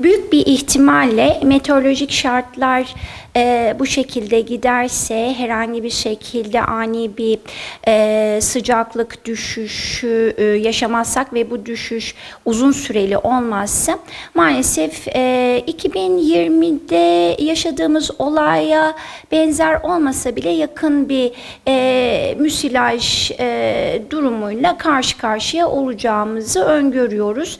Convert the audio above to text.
Büyük bir ihtimalle meteorolojik şartlar e, bu şekilde giderse herhangi bir şekilde ani bir e, sıcaklık düşüşü e, yaşamazsak ve bu düşüş uzun süreli olmazsa maalesef e, 2020'de yaşadığımız olaya benzer olmasa bile yakın bir e, müsilaj e, durumuyla karşı karşıya olacağımızı öngörüyoruz.